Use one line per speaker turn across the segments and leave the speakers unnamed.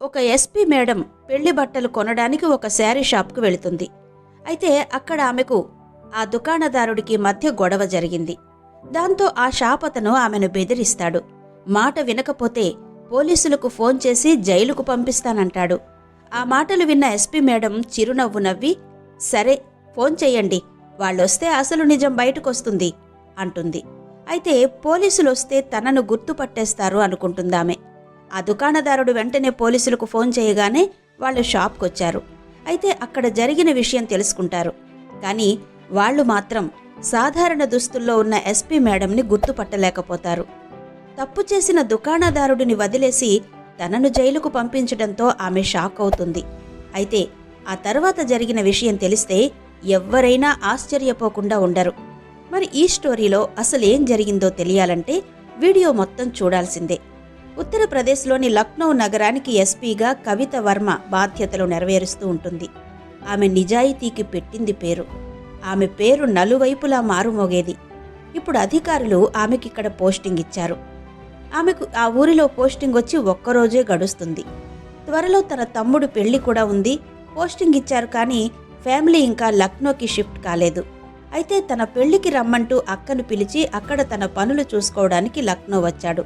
ఒక SP madam పెళ్ళి బట్టలు కొనడానికి ఒక శారీ షాప్కు వెళుతుంది. అయితే అక్కడ ఆమెకు ఆ దుకాణదారుడికి మధ్య గొడవ జరిగింది. దాంతో ఆ షాప్ అతను ఆమెను బెదిరిస్తాడు. మాట వినకపోతే పోలీసులకు ఫోన్ చేసి జైలుకు పంపిస్తానంటాడు. ఆ మాటలు విన్న ఎస్పీ మేడం చిరునవ్వు నవ్వి సరే ఫోన్ చెయ్యండి. వాళ్ళొస్తే అసలు నిజం బయటకొస్తుంది అంటుంది. అయితే పోలీసులొస్తే తనను గుర్తుపట్టేస్తారు అనుకుంటుందామె. ఆ దుకాణదారుడు వెంటనే పోలీసులకు ఫోన్ చేయగానే వాళ్ళు షాప్కొచ్చారు. అయితే అక్కడ జరిగిన విషయం తెలుసుకుంటారు. కానీ వాళ్ళు మాత్రం సాధారణ దుస్తుల్లో ఉన్న ఎస్పీ మేడంని గుర్తుపట్టలేకపోతారు. తప్పు చేసిన దుకాణదారుడిని వదిలేసి తనను జైలుకు పంపించడంతో ఆమె షాక్ అవుతుంది. అయితే ఆ తర్వాత జరిగిన విషయం తెలిస్తే ఎవ్వరైనా ఆశ్చర్యపోకుండా ఉండరు. మరి ఈ స్టోరీలో అసలేం జరిగిందో తెలియాలంటే వీడియో మొత్తం చూడాల్సిందే. ఉత్తరప్రదేశ్లోని లక్నో నగరానికి ఎస్పీగా కవిత వర్మ బాధ్యతలు నెరవేరుస్తూ ఉంటుంది. ఆమె నిజాయితీకి పెట్టింది పేరు. ఆమె పేరు నలువైపులా మారుమోగేది. ఇప్పుడు అధికారులు ఆమెకిక్కడ పోస్టింగ్ ఇచ్చారు. ఆమెకు ఆ ఊరిలో పోస్టింగ్ వచ్చి ఒక్కరోజే గడుస్తుంది. త్వరలో తన తమ్ముడు పెళ్ళి కూడా ఉంది. పోస్టింగ్ ఇచ్చారు కానీ ఫ్యామిలీ ఇంకా లక్నోకి షిఫ్ట్ కాలేదు. అయితే తన పెళ్ళికి రమ్మంటూ అక్కను పిలిచి అక్కడ తన పనులు చూసుకోవడానికి లక్నో వచ్చాడు.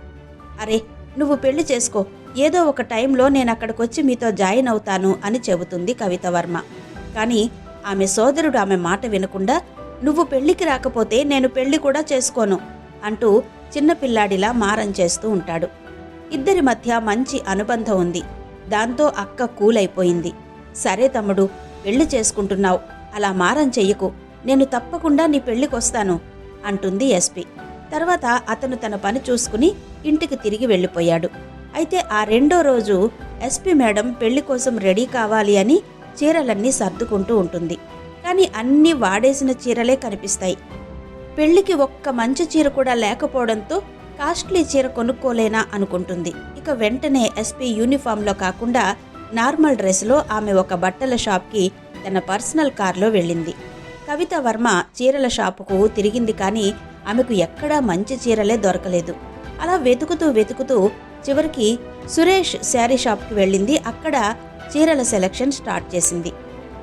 అరే నువ్వు పెళ్ళి చేసుకో. ఏదో ఒక టైంలో నేను అక్కడికొచ్చి మీతో జాయిన్ అవుతాను అని చెబుతుంది కవిత వర్మ కానీ ఆమె సోదరుడు ఆమె మాట వినకుండా నువ్వు పెళ్ళికి రాకపోతే నేను పెళ్ళి కూడా చేసుకోను అంటూ చిన్నపిల్లాడిలా మారం చేస్తూ ఉంటాడు. ఇద్దరి మధ్య మంచి అనుబంధం ఉంది. దాంతో అక్క కూలైపోయింది. సరే తమ్ముడు పెళ్ళి చేసుకుంటున్నావు. అలా మారం చెయ్యకు. నేను తప్పకుండా నీ పెళ్ళికొస్తాను అంటుంది ఎస్పి. తర్వాత అతను తన పని చూసుకుని ఇంటికి తిరిగి వెళ్ళిపోయాడు. అయితే ఆ రెండో రోజు ఎస్పి మేడం పెళ్ళి కోసం రెడీ కావాలి అని చీరలన్నీ సర్దుకుంటూ ఉంటుంది. కానీ అన్నీ వాడేసిన చీరలే కనిపిస్తాయి. పెళ్ళికి ఒక్క మంచి చీర కూడా లేకపోవడంతో కాస్ట్లీ చీర కొనుక్కోలేనా అనుకుంటుంది. ఇక వెంటనే ఎస్పీ యూనిఫామ్లో కాకుండా నార్మల్ డ్రెస్లో ఆమె ఒక బట్టల షాప్కి తన పర్సనల్ కార్లో వెళ్ళింది. కవిత వర్మ చీరల షాపుకు తిరిగింది కానీ ఆమెకు ఎక్కడా మంచి చీరలే దొరకలేదు. అలా వెతుకుతూ వెతుకుతూ చివరికి సురేష్ శారీ షాప్కి వెళ్ళింది. అక్కడ చీరల సెలక్షన్ స్టార్ట్ చేసింది.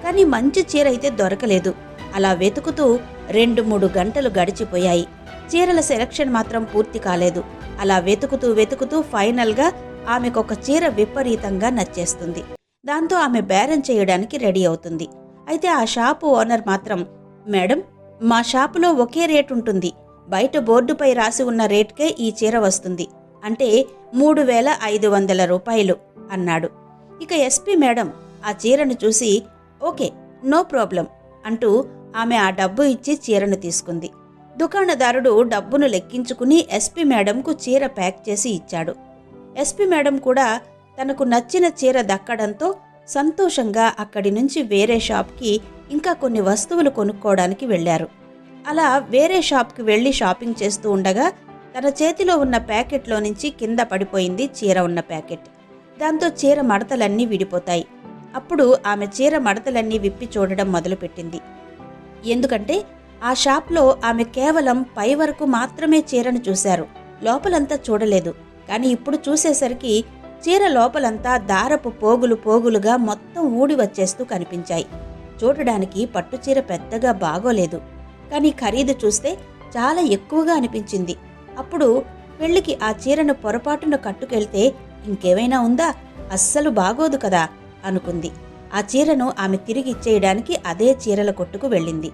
కానీ మంచి చీర అయితే దొరకలేదు. అలా వెతుకుతూ రెండు మూడు గంటలు గడిచిపోయాయి. చీరల సెలక్షన్ మాత్రం పూర్తి కాలేదు. అలా వెతుకుతూ వెతుకుతూ ఫైనల్గా ఆమెకొక చీర విపరీతంగా నచ్చేస్తుంది. దాంతో ఆమె బేరం చేయడానికి రెడీ అవుతుంది. అయితే ఆ షాపు ఓనర్ మాత్రం మేడం మా షాపులో ఒకే రేట్ ఉంటుంది బయట బోర్డుపై రాసి ఉన్న రేట్కే ఈ చీర వస్తుంది. అంటే మూడు వేల ఐదు వందల రూపాయలు అన్నాడు. ఇక ఎస్పీ మేడం ఆ చీరను చూసి ఓకే నో ప్రాబ్లం అంటూ ఆమె ఆ డబ్బు ఇచ్చి చీరను తీసుకుంది. దుకాణదారుడు డబ్బును లెక్కించుకుని ఎస్పీ మేడంకు చీర ప్యాక్ చేసి ఇచ్చాడు. ఎస్పీ మేడం కూడా తనకు నచ్చిన చీర దక్కడంతో సంతోషంగా అక్కడి నుంచి వేరే షాప్కి ఇంకా కొన్ని వస్తువులు కొనుక్కోవడానికి వెళ్ళారు. అలా వేరే షాప్కి వెళ్ళి షాపింగ్ చేస్తూ ఉండగా తన చేతిలో ఉన్న ప్యాకెట్లో నుంచి కింద పడిపోయింది చీర ఉన్న ప్యాకెట్. దాంతో చీర మడతలన్నీ విడిపోతాయి. అప్పుడు ఆమె చీర మడతలన్నీ విప్పి చూడడం మొదలుపెట్టింది. ఎందుకంటే ఆ షాప్లో ఆమె కేవలం పై వరకు మాత్రమే చీరను చూశారు. లోపలంతా చూడలేదు. కానీ ఇప్పుడు చూసేసరికి చీర లోపలంతా దారపు పోగులు పోగులుగా మొత్తం ఊడి వచ్చేస్తూ కనిపించాయి. చూడడానికి పట్టుచీర పెద్దగా బాగోలేదు. కానీ ఖరీదు చూస్తే చాలా ఎక్కువగా అనిపించింది. అప్పుడు పెళ్ళికి ఆ చీరను పొరపాటున కట్టుకెళ్తే ఇంకేమైనా ఉందా? అస్సలు బాగోదు కదా అనుకుంది. ఆ చీరను ఆమె తిరిగి ఇచ్చేయడానికి అదే చీరల కొట్టుకు వెళ్ళింది.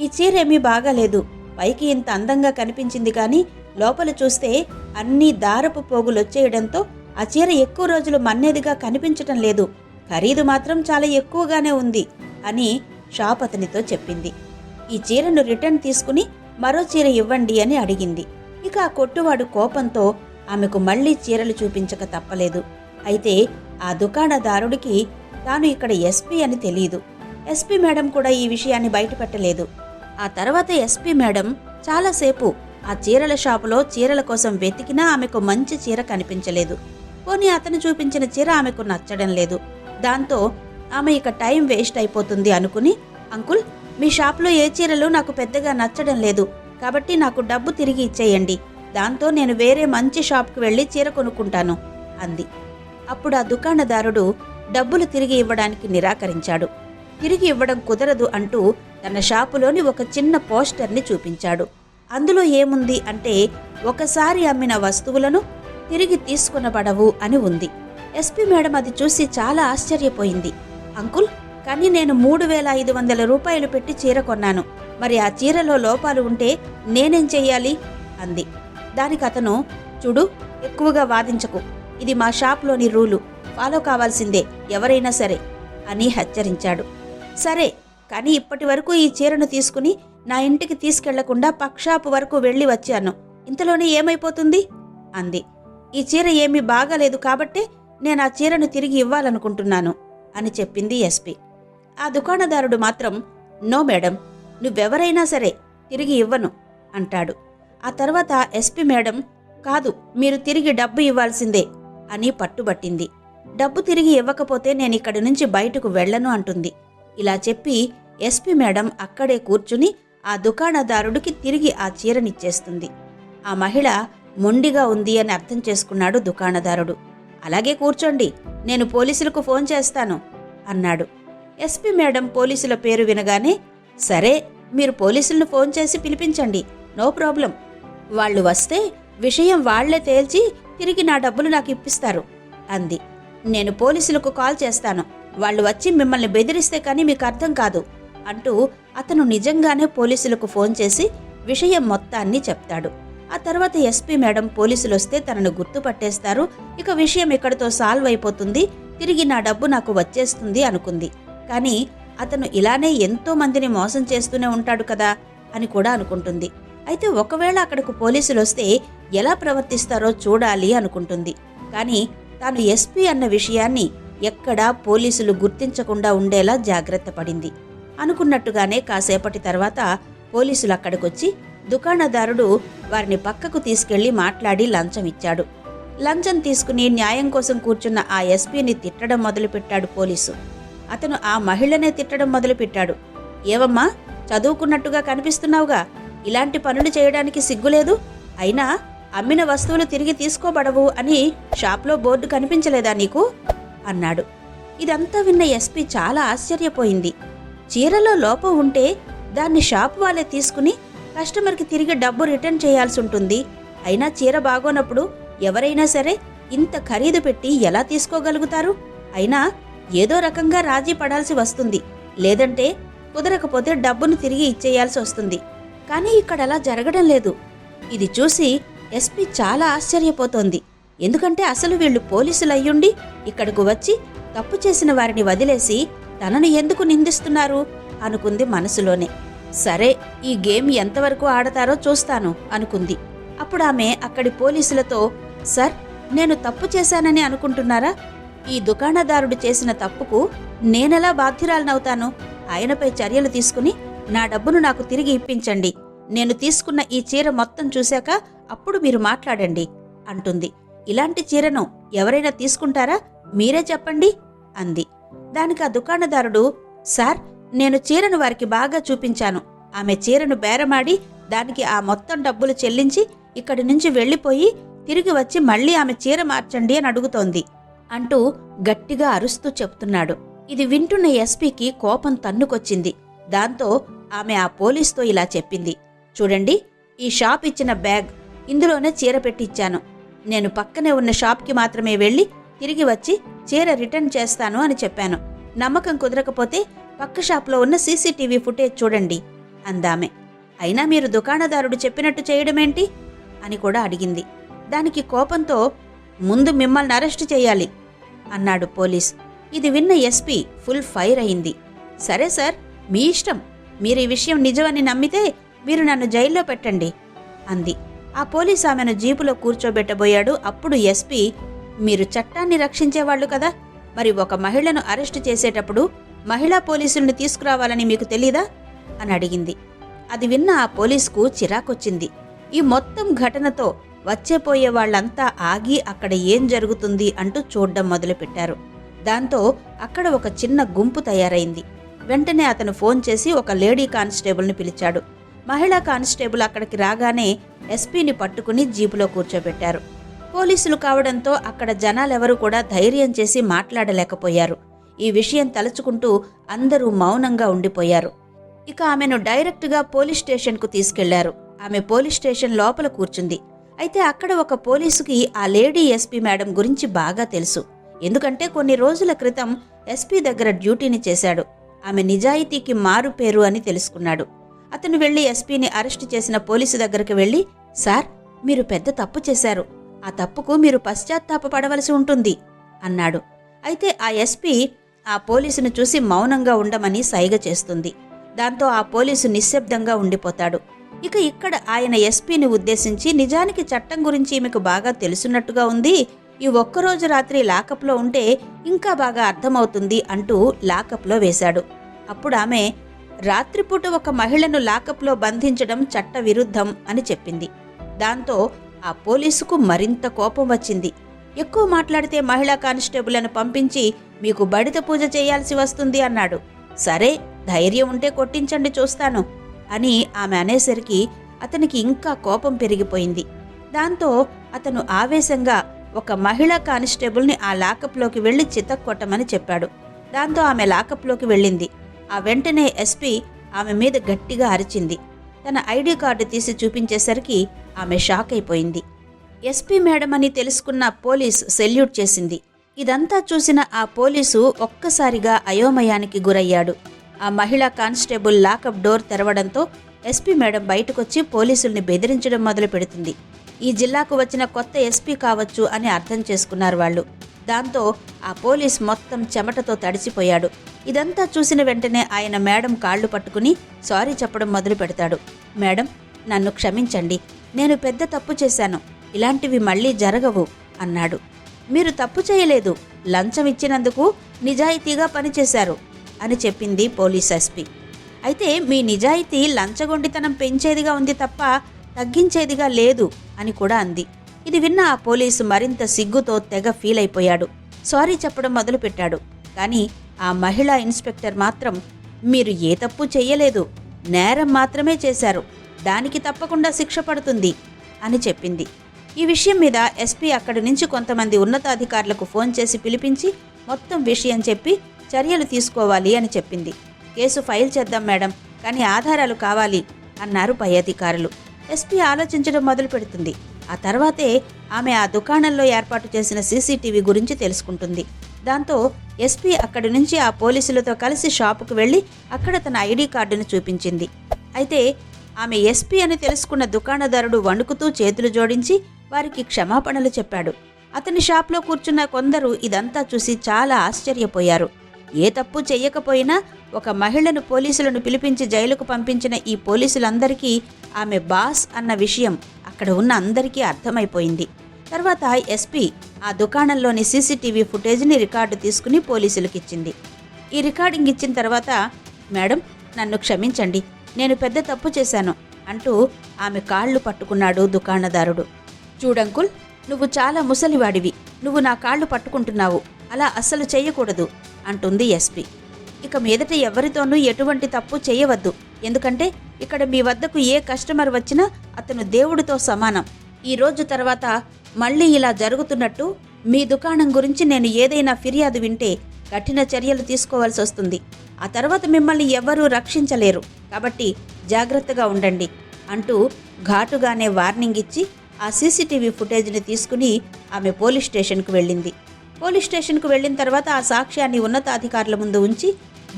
ఈ చీర ఏమీ బాగాలేదు. పైకి ఇంత అందంగా కనిపించింది కానీ లోపల చూస్తే అన్ని దారపు పోగులొచ్చేయడంతో ఆ చీర ఎక్కువ రోజులు మన్నేదిగా కనిపించటం లేదు. ఖరీదు మాత్రం చాలా ఎక్కువగానే ఉంది అని షాప్ అతనితో చెప్పింది. ఈ చీరను రిటర్న్ తీసుకుని మరో చీర ఇవ్వండి అని అడిగింది. ఇక ఆ కొట్టువాడు కోపంతో ఆమెకు మళ్ళీ చీరలు చూపించక తప్పలేదు. అయితే ఆ దుకాణదారుడికి తాను ఇక్కడ ఎస్పీ అని తెలియదు ఎస్పీ మేడం కూడా ఈ విషయాన్ని బయటపెట్టలేదు. ఆ తర్వాత ఎస్పీ మేడం చాలాసేపు ఆ చీరల షాపులో చీరల కోసం వెతికినా ఆమెకు మంచి చీర కనిపించలేదు. పోనీ అతను చూపించిన చీర ఆమెకు నచ్చడం లేదు. దాంతో ఆమె ఇక టైం వేస్ట్ అయిపోతుంది అనుకుని అంకుల్ మీ షాప్లో ఏ చీరలు నాకు పెద్దగా నచ్చడం లేదు కాబట్టి నాకు డబ్బు తిరిగి ఇచ్చేయండి. దాంతో నేను వేరే మంచి షాప్కి వెళ్ళి చీర కొనుక్కుంటాను అంది. అప్పుడు ఆ దుకాణదారుడు డబ్బులు తిరిగి ఇవ్వడానికి నిరాకరించాడు. తిరిగి ఇవ్వడం కుదరదు అంటూ తన షాపులోని ఒక చిన్న పోస్టర్ని చూపించాడు. అందులో ఏముంది అంటే ఒకసారి అమ్మిన వస్తువులను తిరిగి తీసుకునబడవు అని ఉంది. ఎస్పీ మేడం అది చూసి చాలా ఆశ్చర్యపోయింది. అంకుల్ కానీ నేను మూడు వేల ఐదు వందల రూపాయలు పెట్టి చీర కొన్నాను. మరి ఆ చీరలో లోపాలు ఉంటే నేనేం చెయ్యాలి? అంది. దానికి అతను చూడు ఎక్కువగా వాదించకు. ఇది మా షాప్లోని రూలు. ఫాలో కావాల్సిందే ఎవరైనా సరే అని హెచ్చరించాడు. సరే కానీ ఇప్పటి వరకు ఈ చీరను తీసుకుని నా ఇంటికి తీసుకెళ్ళకుండా పక్షాపు వరకు వెళ్ళి వచ్చాను. ఇంతలోనే ఏమైపోతుంది? అంది. ఈ చీర ఏమీ బాగాలేదు కాబట్టే నేను ఆ చీరను తిరిగి ఇవ్వాలనుకుంటున్నాను అని చెప్పింది ఎస్పీ. ఆ దుకాణదారుడు మాత్రం నో మేడం నువ్వెవరైనా సరే తిరిగి ఇవ్వను అంటాడు. ఆ తర్వాత ఎస్పీ మేడం కాదు మీరు తిరిగి డబ్బు ఇవ్వాల్సిందే అని పట్టుబట్టింది. డబ్బు తిరిగి ఇవ్వకపోతే నేను ఇక్కడి నుంచి బయటకు వెళ్ళను అంటుంది. ఇలా చెప్పి ఎస్పీ మేడం అక్కడే కూర్చుని ఆ దుకాణదారుడికి తిరిగి ఆ చీరనిచ్చేస్తుంది. ఆ మహిళ మొండిగా ఉంది అని అర్థం చేసుకున్నాడు దుకాణదారుడు. అలాగే కూర్చోండి నేను పోలీసులకు ఫోన్ చేస్తాను అన్నాడు. ఎస్పీ మేడం పోలీసుల పేరు వినగానే సరే మీరు పోలీసులను ఫోన్ చేసి పిలిపించండి. No problem. వాళ్ళు వస్తే విషయం వాళ్ళే తేల్చి తిరిగి నా డబ్బులు నాకు ఇప్పిస్తారు అంది. నేను పోలీసులకు కాల్ చేస్తాను. వాళ్ళు వచ్చి మిమ్మల్ని బెదిరిస్తే కానీ మీకు అర్థం కాదు అంటూ అతను నిజంగానే పోలీసులకు ఫోన్ చేసి విషయం మొత్తాన్ని చెప్తాడు. ఆ తర్వాత ఎస్పీ మేడం పోలీసులు వస్తే తనను గుర్తుపట్టేస్తారు. ఇక విషయం ఇక్కడితో సాల్వ్ అయిపోతుంది. తిరిగి నా డబ్బు నాకు వచ్చేస్తుంది అనుకుంది. కానీ అతను ఇలానే ఎంతో మందిని మోసం చేస్తూనే ఉంటాడు కదా అని కూడా అనుకుంటుంది. అయితే ఒకవేళ అక్కడకు పోలీసులు వస్తే ఎలా ప్రవర్తిస్తారో చూడాలి అనుకుంటుంది. కానీ తాను ఎస్పీ అన్న విషయాన్ని ఎక్కడా పోలీసులు గుర్తించకుండా ఉండేలా జాగ్రత్త పడింది. అనుకున్నట్టుగానే కాసేపటి తర్వాత పోలీసులు అక్కడికొచ్చి దుకాణదారుడు వారిని పక్కకు తీసుకెళ్ళి మాట్లాడి లంచం ఇచ్చాడు. లంచం తీసుకుని న్యాయం కోసం కూర్చున్న ఆ ఎస్పీని తిట్టడం మొదలుపెట్టాడు పోలీసు. అతను ఆ మహిళనే తిట్టడం మొదలుపెట్టాడు. ఏవమ్మా చదువుకున్నట్టుగా కనిపిస్తున్నావుగా. ఇలాంటి పనులు చేయడానికి సిగ్గులేదు. అయినా అమ్మిన వస్తువులు తిరిగి తీసుకోబడవు అని షాప్లో బోర్డు కనిపించలేదా నీకు? అన్నాడు. ఇదంతా విన్న ఎస్పీ చాలా ఆశ్చర్యపోయింది. చీరలో లోపం ఉంటే దాన్ని షాప్ వాళ్ళే తీసుకుని కస్టమర్కి తిరిగి డబ్బు రిటర్న్ చేయాల్సి ఉంటుంది. అయినా చీర బాగోనప్పుడు ఎవరైనా సరే ఇంత ఖరీదు పెట్టి ఎలా తీసుకోగలుగుతారు? అయినా ఏదో రకంగా రాజీ పడాల్సి వస్తుంది. లేదంటే కుదరకపోతే డబ్బును తిరిగి ఇచ్చేయాల్సి వస్తుంది. కానీ ఇక్కడ అలా జరగడం లేదు. ఇది చూసి ఎస్పీ చాలా ఆశ్చర్యపోతోంది. ఎందుకంటే అసలు వీళ్ళు పోలీసులు అయ్యుండి ఇక్కడకు వచ్చి తప్పు చేసిన వారిని వదిలేసి తనను ఎందుకు నిందిస్తున్నారు? అనుకుంది మనసులోనే. సరే ఈ గేమ్ ఎంతవరకు ఆడతారో చూస్తాను అనుకుంది. అప్పుడు ఆమె అక్కడి పోలీసులతో సార్ నేను తప్పు చేశానని అనుకుంటున్నారా? ఈ దుకాణదారుడు చేసిన తప్పుకు నేనెలా బాధ్యురాలనవుతాను? ఆయనపై చర్యలు తీసుకుని నా డబ్బును నాకు తిరిగి ఇప్పించండి. నేను తీసుకున్న ఈ చీర మొత్తం చూశాక అప్పుడు మీరు మాట్లాడండి అంటుంది. ఇలాంటి చీరను ఎవరైనా తీసుకుంటారా? మీరే చెప్పండి అంది. దానికి ఆ దుకాణదారుడు సార్ నేను చీరను వారికి బాగా చూపించాను. ఆమె చీరను బేరమాడి దానికి ఆ మొత్తం డబ్బులు చెల్లించి ఇక్కడి నుంచి వెళ్ళిపోయి తిరిగి వచ్చి మళ్ళీ ఆమె చీర మార్చండి అని అడుగుతోంది. అంటూ గట్టిగా అరుస్తూ చెప్తున్నాడు. ఇది వింటున్న ఎస్పీకి కోపం తన్నుకొచ్చింది. దాంతో ఆమె ఆ పోలీస్తో ఇలా చెప్పింది. చూడండి ఈ షాప్ ఇచ్చిన బ్యాగ్ ఇందులోనే చీర పెట్టిచ్చాను. నేను పక్కనే ఉన్న షాప్కి మాత్రమే వెళ్ళి తిరిగి వచ్చి చీర రిటర్న్ చేస్తాను అని చెప్పాను. నమ్మకం కుదరకపోతే పక్క షాప్లో ఉన్న సీసీటీవీ ఫుటేజ్ చూడండి అందామె. అయినా మీరు దుకాణదారుడు చెప్పినట్టు చేయడమేంటి? అని కూడా అడిగింది. దానికి కోపంతో ముందు మిమ్మల్ని అరెస్ట్ చేయాలి. అన్నాడు పోలీస్. ఇది విన్న ఎస్పీ ఫుల్ ఫైర్ అయింది. సరే సార్ మీ ఇష్టం. మీరు ఈ విషయం నిజమని నమ్మితే మీరు నన్ను జైల్లో పెట్టండి అంది. ఆ పోలీస్ ఆమెను జీపులో కూర్చోబెట్టబోయాడు. అప్పుడు ఎస్పీ మీరు చట్టాన్ని రక్షించేవాళ్ళు కదా మరి ఒక మహిళను అరెస్టు చేసేటప్పుడు మహిళా పోలీసుల్ని తీసుకురావాలని మీకు తెలీదా అని అడిగింది. అది విన్న ఆ పోలీసుకు చిరాకొచ్చింది. ఈ మొత్తం ఘటనతో వచ్చేపోయే వాళ్ళంతా ఆగి అక్కడ ఏం జరుగుతుంది అంటూ చూడ్డం మొదలుపెట్టారు. దాంతో అక్కడ ఒక చిన్న గుంపు తయారైంది. వెంటనే అతను ఫోన్ చేసి ఒక లేడీ కానిస్టేబుల్ని పిలిచాడు. మహిళా కానిస్టేబుల్ అక్కడికి రాగానే ఎస్పీని పట్టుకుని జీపులో కూర్చోబెట్టారు. పోలీసులు కావడంతో అక్కడ జనాలెవరూ కూడా ధైర్యం చేసి మాట్లాడలేకపోయారు. ఈ విషయం తలుచుకుంటూ అందరూ మౌనంగా ఉండిపోయారు. ఇక ఆమెను డైరెక్ట్గా పోలీస్ స్టేషన్కు తీసుకెళ్ళారు. ఆమె పోలీస్ స్టేషన్ లోపల కూర్చుంది. అయితే అక్కడ ఒక పోలీసుకి ఆ లేడీ ఎస్పీ మేడం గురించి బాగా తెలుసు. ఎందుకంటే కొన్ని రోజుల క్రితం ఎస్పీ దగ్గర డ్యూటీని చేశాడు. ఆమె నిజాయితీకి మారు పేరు అని తెలుసుకున్నాడు. అతను వెళ్ళి ఎస్పీని అరెస్ట్ చేసిన పోలీసు దగ్గరికి వెళ్ళి సార్ మీరు పెద్ద తప్పు చేశారు. ఆ తప్పుకు మీరు పశ్చాత్తాపపడవలసి ఉంటుంది అన్నాడు. అయితే ఆ ఎస్పీ ఆ పోలీసును చూసి మౌనంగా ఉండమని సైగ చేస్తుంది. దాంతో ఆ పోలీసు నిశ్శబ్దంగా ఉండిపోతాడు. ఇక ఇక్కడ ఆయన ఎస్పీని ఉద్దేశించి నిజానికి చట్టం గురించి ఈమెకు బాగా తెలుసున్నట్టుగా ఉంది. ఈ ఒక్కరోజు రాత్రి లాకప్లో ఉంటే ఇంకా బాగా అర్థమవుతుంది అంటూ లాకప్లో వేశాడు. అప్పుడు ఆమె రాత్రిపూట ఒక మహిళను లాకప్లో బంధించడం చట్ట విరుద్ధం అని చెప్పింది. దాంతో ఆ పోలీసుకు మరింత కోపం వచ్చింది. ఎక్కువ మాట్లాడితే మహిళా కానిస్టేబుల్ను పంపించి మీకు బడిత పూజ చేయాల్సి వస్తుంది అన్నాడు. సరే ధైర్యం ఉంటే కొట్టించండి చూస్తాను. అని ఆమె అనేసరికి అతనికి ఇంకా కోపం పెరిగిపోయింది. దాంతో అతను ఆవేశంగా ఒక మహిళా కానిస్టేబుల్ని ఆ లాకప్లోకి వెళ్ళి చితక్కొట్టమని చెప్పాడు. దాంతో ఆమె లాకప్లోకి వెళ్ళింది. ఆ వెంటనే ఎస్పీ ఆమె మీద గట్టిగా అరిచింది. తన ఐడి కార్డు తీసి చూపించేసరికి ఆమె షాక్ అయిపోయింది. ఎస్పీ మేడం అని తెలుసుకున్న పోలీస్ సెల్యూట్ చేసింది. ఇదంతా చూసిన ఆ పోలీసు ఒక్కసారిగా అయోమయానికి గురయ్యాడు. ఆ మహిళా కానిస్టేబుల్ లాకప్ డోర్ తెరవడంతో ఎస్పీ మేడం బయటకొచ్చి పోలీసుల్ని బెదిరించడం మొదలు పెడుతుంది ఈ జిల్లాకు వచ్చిన కొత్త ఎస్పీ కావచ్చు అని అర్థం చేసుకున్నారు వాళ్ళు. దాంతో ఆ పోలీస్ మొత్తం చెమటతో తడిసిపోయాడు. ఇదంతా చూసిన వెంటనే ఆయన మేడం కాళ్ళు పట్టుకుని సారీ చెప్పడం మొదలు పెడతాడు మేడం నన్ను క్షమించండి. నేను పెద్ద తప్పు చేశాను. ఇలాంటివి మళ్ళీ జరగవు అన్నాడు. మీరు తప్పు చేయలేదు. లంచం ఇచ్చినందుకు నిజాయితీగా పనిచేశారు. అని చెప్పింది పోలీస్ ఎస్పీ. అయితే మీ నిజాయితీ లంచగొండితనం పెంచేదిగా ఉంది తప్ప తగ్గించేదిగా లేదు అని కూడా అంది. ఇది విన్న ఆ పోలీసు మరింత సిగ్గుతో తెగ ఫీల్ అయిపోయాడు సారీ చెప్పడం మొదలుపెట్టాడు. కానీ ఆ మహిళా ఇన్స్పెక్టర్ మాత్రం మీరు ఏ తప్పు చెయ్యలేదు. నేరం మాత్రమే చేశారు. దానికి తప్పకుండా శిక్ష పడుతుంది అని చెప్పింది. ఈ విషయం మీద ఎస్పీ అక్కడి నుంచి కొంతమంది ఉన్నతాధికారులకు ఫోన్ చేసి పిలిపించి మొత్తం విషయం చెప్పి చర్యలు తీసుకోవాలి అని చెప్పింది. కేసు ఫైల్ చేద్దాం మేడం కానీ ఆధారాలు కావాలి అన్నారు పై అధికారులు. ఎస్పీ ఆలోచించడం మొదలు పెడుతుంది ఆ తర్వాతే ఆమె ఆ దుకాణంలో ఏర్పాటు చేసిన సీసీటీవీ గురించి తెలుసుకుంటుంది. దాంతో ఎస్పీ అక్కడి నుంచి ఆ పోలీసులతో కలిసి షాపుకు వెళ్ళి అక్కడ తన ఐడి కార్డును చూపించింది. అయితే ఆమె ఎస్పీ అని తెలుసుకున్న దుకాణదారుడు వణుకుతూ చేతులు జోడించి వారికి క్షమాపణలు చెప్పాడు. అతని షాప్లో కూర్చున్న కొందరు ఇదంతా చూసి చాలా ఆశ్చర్యపోయారు. ఏ తప్పు చెయ్యకపోయినా ఒక మహిళను పోలీసులను పిలిపించి జైలుకు పంపించిన ఈ పోలీసులందరికీ ఆమె బాస్ అన్న విషయం అక్కడ ఉన్న అందరికీ అర్థమైపోయింది. తర్వాత ఎస్పీ ఆ దుకాణంలోని సీసీటీవీ ఫుటేజ్ని రికార్డు తీసుకుని పోలీసులకిచ్చింది. ఈ రికార్డింగ్ ఇచ్చిన తర్వాత మేడం నన్ను క్షమించండి నేను పెద్ద తప్పు చేశాను అంటూ ఆమె కాళ్ళు పట్టుకున్నాడు దుకాణదారుడు. చూడంకుల్ నువ్వు చాలా ముసలివాడివి నువ్వు నా కాళ్ళు పట్టుకుంటున్నావు అలా అస్సలు చేయకూడదు అంటుంది ఎస్పీ. ఇక మీదట ఎవరితోనూ ఎటువంటి తప్పు చేయవద్దు. ఎందుకంటే ఇక్కడ మీ వద్దకు ఏ కస్టమర్ వచ్చినా అతను దేవుడితో సమానం. ఈ రోజు తర్వాత మళ్ళీ ఇలా జరుగుతున్నట్టు మీ దుకాణం గురించి నేను ఏదైనా ఫిర్యాదు వింటే కఠిన చర్యలు తీసుకోవాల్సి వస్తుంది. ఆ తర్వాత మిమ్మల్ని ఎవ్వరూ రక్షించలేరు. కాబట్టి జాగ్రత్తగా ఉండండి అంటూ ఘాటుగానే వార్నింగ్ ఇచ్చి ఆ సీసీటీవీ ఫుటేజ్ని తీసుకుని ఆమె పోలీస్ స్టేషన్కు వెళ్ళింది. పోలీస్ స్టేషన్కు వెళ్ళిన తర్వాత ఆ సాక్ష్యాన్ని ఉన్నతాధికారుల ముందు ఉంచి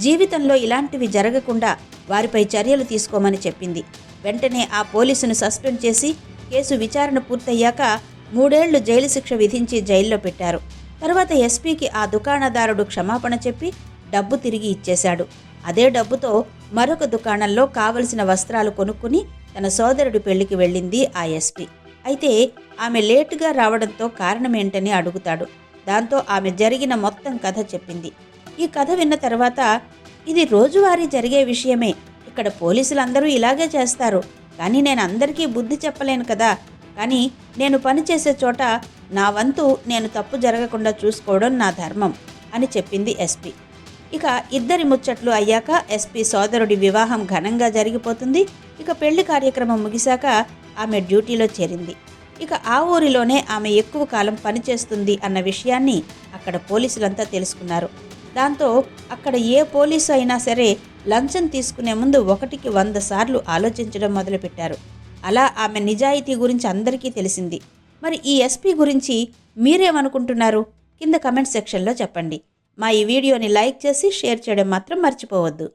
జీవితంలో ఇలాంటివి జరగకుండా వారిపై చర్యలు తీసుకోమని చెప్పింది. వెంటనే ఆ పోలీసును సస్పెండ్ చేసి కేసు విచారణ పూర్తయ్యాక మూడేళ్ళు జైలు శిక్ష విధించి జైల్లో పెట్టారు. తర్వాత ఎస్పీకి ఆ దుకాణదారుడు క్షమాపణ చెప్పి డబ్బు తిరిగి ఇచ్చేశాడు. అదే డబ్బుతో మరొక దుకాణంలో కావలసిన వస్త్రాలు కొనుక్కుని తన సోదరుడి పెళ్ళికి వెళ్ళింది ఆ ఎస్పీ. అయితే ఆమె లేటుగా రావడంతో కారణమేంటని అడుగుతాడు. దాంతో ఆమె జరిగిన మొత్తం కథ చెప్పింది. ఈ కథ విన్న తర్వాత ఇది రోజువారీ జరిగే విషయమే. ఇక్కడ పోలీసులందరూ ఇలాగే చేస్తారు. కానీ నేను అందరికీ బుద్ధి చెప్పలేను కదా. కానీ నేను పనిచేసే చోట నా వంతు నేను తప్పు జరగకుండా చూసుకోవడం నా ధర్మం అని చెప్పింది ఎస్పీ. ఇక ఇద్దరి ముచ్చట్లు అయ్యాక ఎస్పీ సోదరుడి వివాహం ఘనంగా జరిగిపోతుంది. ఇక పెళ్ళి కార్యక్రమం ముగిశాక ఆమె డ్యూటీలో చేరింది. ఇక ఆ ఊరిలోనే ఆమె ఎక్కువ కాలం పనిచేస్తుంది అన్న విషయాన్ని అక్కడ పోలీసులంతా తెలుసుకున్నారు. దాంతో అక్కడ ఏ పోలీసు అయినా సరే లంచం తీసుకునే ముందు ఒకటికి వంద సార్లు ఆలోచించడం మొదలుపెట్టారు. అలా ఆమె నిజాయితీ గురించి అందరికీ తెలిసింది. మరి ఈ ఎస్పీ గురించి మీరేమనుకుంటున్నారు? కింద కమెంట్ సెక్షన్లో చెప్పండి. మా ఈ వీడియోని లైక్ చేసి షేర్ చేయడం మాత్రం మర్చిపోవద్దు.